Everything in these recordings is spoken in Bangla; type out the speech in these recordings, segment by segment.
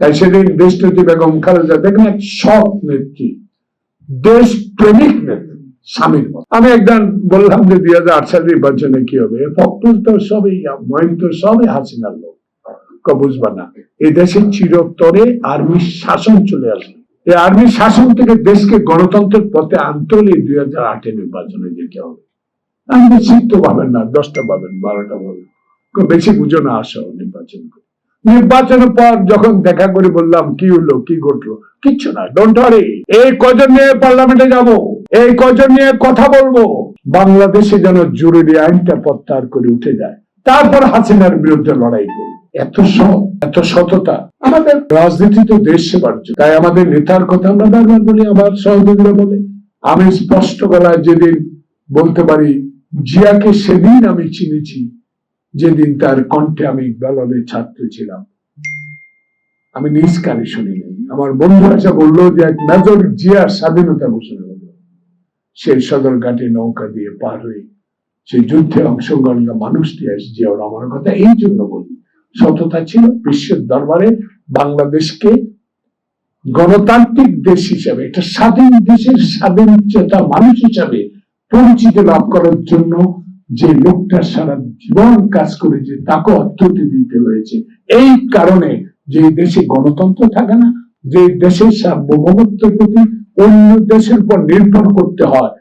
তাই সেদিন দেশনেত্রী বেগম খালেদা দেখেন এক নেত্রী দেশ প্রেমিক নেত্রী, স্বামীর আমি একদিন বললাম যে দুই হাজার আট সাল নির্বাচনে কি হবে? ফখরুল তো সবই, মহিন তো সবই হাসিনার লোক। বুঝবা না। দেশে চিরতরে শাসন চলে আসবে। এই আর্মির শাসন থেকে দেশকে গণতন্ত্রের পথে আনতে হলে দুই হাজার আটে নির্বাচনে যেতে হবে। আমি পাবেন না, দশটা পাবেন বারোটা পাবেন বেশি বুঝো না, আসো নির্বাচন নির্বাচনের পর যখন দেখা করে বললাম, কি হলো? কি ঘটলো? কিচ্ছু না ডোন্ট ওয়ারি এই কজন নিয়ে পার্লামেন্টে যাব? এই কজন নিয়ে কথা বলব? বাংলাদেশে যেন জরুরি আইনটা প্রত্যাহার করে উঠে যায়। তারপর হাসিনার বিরুদ্ধে লড়াই করি এত সৎ, এত সততা। আমাদের রাজনীতি তো দেশ সেবার তাই আমাদের নেতার কথা আমরা বারবার বলি, আমার সহযোগীরা বলে। আমি স্পষ্ট গলায় যেদিন বলতে পারি, জিয়াকে সেদিন আমি চিনেছি যেদিন তার কণ্ঠে আমি ইকবাল আলীর ছাত্র ছিলাম, আমি নিজ কানে শুনিনি। আমার বন্ধু এসে বলল যে এক মেজর জিয়ার স্বাধীনতা ঘোষণা হলো। সেই সদরঘাটে নৌকা দিয়ে পার হয়ে সেই যুদ্ধে অংশগ্রহণ মানুষটি আসে জিয়াউর আমার কথা এই জন্য বলি, সততা ছিল বিশ্বের দরবারে বাংলাদেশকে গণতান্ত্রিক দেশ হিসাবে, একটা স্বাধীন দেশের স্বাধীন চেতা মানুষ হিসাবে পরিচিতি লাভ করার জন্য যে লোকটা সারা জীবন কাজ করেছে তাকে অর্থটি দিতে হয়েছে। এই কারণে যে দেশে গণতন্ত্র থাকে না, যে দেশের সার্বভৌমত্বের প্রতি অন্য দেশের উপর নির্ভর করতে হয়,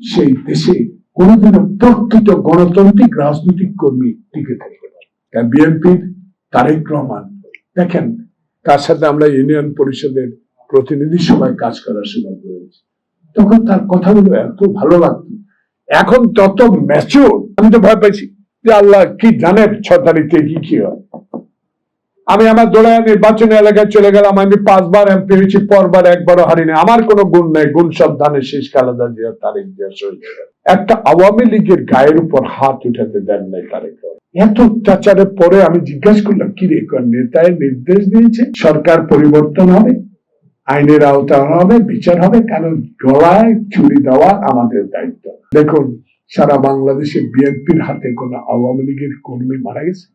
সেই দেশে কোনোদিনও প্রকৃত গণতান্ত্রিক রাজনৈতিক কর্মী টিকে থাকতে পারে বিএনপির তারেক রহমান, দেখেন, তার সাথে আমরা ইউনিয়ন পরিষদের প্রতিনিধি সভায় কাজ করার সুযোগ হয়েছে তখন তার কথাগুলো এত ভালো লাগতো। এখন তত ম্যাচিওর আমি তো ভয় পাইছি যে আল্লাহ কি জানে ছ তারিখে কি কি হয়। আমি আমার দোড়ায় নির্বাচনী এলাকায় চলে গেলাম, আমি পাঁচবার এমপি হয়েছি, পরবার একবারও হারিনি। আমার কোনো গুণ নেই, গুণ সব ধানের শেষ কালাদা জিয়া, তারেক জিয়া শহীদ একটা আওয়ামী লীগের গায়ের উপর হাত উঠাতে দেন নাই রহমান। এত অত্যাচারের পরে আমি জিজ্ঞাসা করলাম, কি রে নেতায় নির্দেশ দিয়েছে? সরকার পরিবর্তন হবে? আইনের আওতা হবে, বিচার হবে কারণ গলায় চুরি দেওয়া আমাদের দায়িত্ব? দেখুন, সারা বাংলাদেশে বিএনপির হাতে কোন আওয়ামী লীগের কর্মী মারা গেছে।